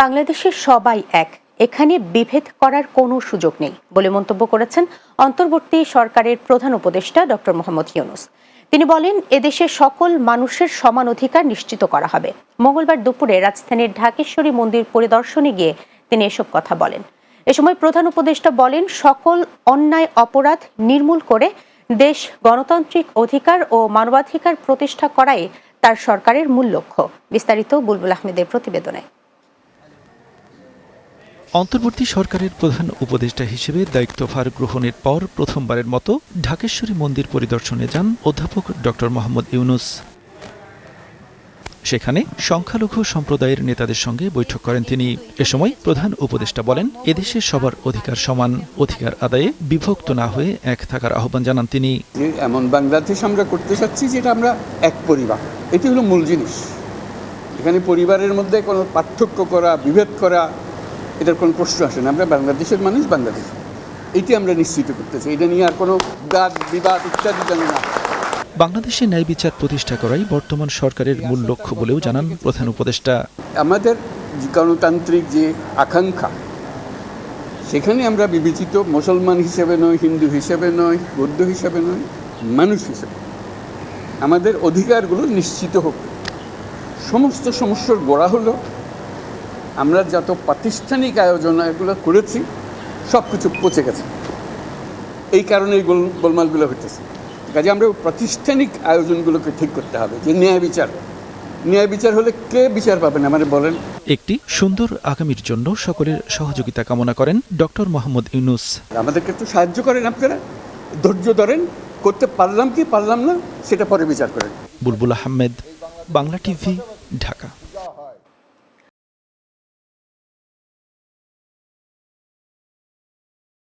বাংলাদেশের সবাই এক। এখানে বিভেদ করার কোনো সুযোগ নেই বলে মন্তব্য করেছেন অন্তর্বর্তী সরকারের প্রধান উপদেষ্টা ডক্টর মোহাম্মদ ইউনুস। তিনি বলেন এদেশের সকল মানুষের সমান অধিকার নিশ্চিত করা হবে। মঙ্গলবার দুপুরে রাজধানীর ঢাকেশ্বরী মন্দির পরিদর্শনে গিয়ে তিনি এসব কথা বলেন। এ সময় প্রধান উপদেষ্টা বলেন, সকল অন্যায় অপরাধ নির্মূল করে দেশ গণতান্ত্রিক অধিকার ও মানবাধিকার প্রতিষ্ঠা করাই তার সরকারের মূল লক্ষ্য। বিস্তারিত বুলবুল আহমেদের প্রতিবেদনে। অন্তর্বর্তী সরকারের প্রধান উপদেষ্টা হিসেবে দায়িত্বভার গ্রহণের পর প্রথমবারের মতো ঢাকেশ্বরী মন্দির পরিদর্শনে যান অধ্যাপক ডক্টর মোহাম্মদ ইউনুস। সেখানে সংখ্যালঘু সম্প্রদায়ের নেতাদের সঙ্গে বৈঠক করেন তিনি। এ সময় প্রধান উপদেষ্টা বলেন, এদেশে সবার অধিকার সমান, অধিকার আদায়ে বিভক্ত না হয়ে এক থাকার আহ্বান জানান তিনি। এমন বাংলাদেশ আমরা করতে চাচ্ছি যেটা আমরা এক পরিবার। এটি হলো মূল জিনিস। এখানে পরিবারের মধ্যে কোনো পার্থক্য করা, বিভেদ করা এটার কোনো প্রশ্ন আসে না। আমরা বাংলাদেশের মানুষ বাংলাদেশ। এটি আমরা নিশ্চিত করতে চাই এটা নিয়ে আর কোনো বাদ বিবাদ ইত্যাদি যেন না বাংলাদেশে ন্যায় বিচার প্রতিষ্ঠা করাই বর্তমান সরকারের মূল লক্ষ্য বলেও জানান প্রধান উপদেষ্টা। আমাদের গণতান্ত্রিক যে আকাঙ্ক্ষা সেখানে আমরা বিবেচিত মুসলমান হিসেবে নয় হিন্দু হিসেবে নয় বৌদ্ধ হিসেবে নয় মানুষ হিসেবে আমাদের অধিকারগুলো নিশ্চিত হোক। সমস্ত সমস্যার গোড়া হলো আমরা যত প্রাতিষ্ঠানিক আয়োজন এগুলো করেছি সব কিছু পচে গেছে। এই কারণে এই গোল গোলমালগুলো হতেছে কাজে আমরা প্রাতিষ্ঠানিক আয়োজনগুলোকে ঠিক করতে হবে যে ন্যায় বিচার। ন্যায় বিচার হলে কে বিচার পাবেন আমারে বলেন। একটি সুন্দর আগামীর জন্য সকলের সহযোগিতা কামনা করেন ডক্টর মোহাম্মদ ইউনুস। আমাদেরকে একটু সাহায্য করেন আপনারা। ধৈর্য ধরেন করতে পারলাম কি পারলাম না সেটা পরে বিচার করেন। বুলবুল আহমেদ বাংলা টিভি ঢাকা।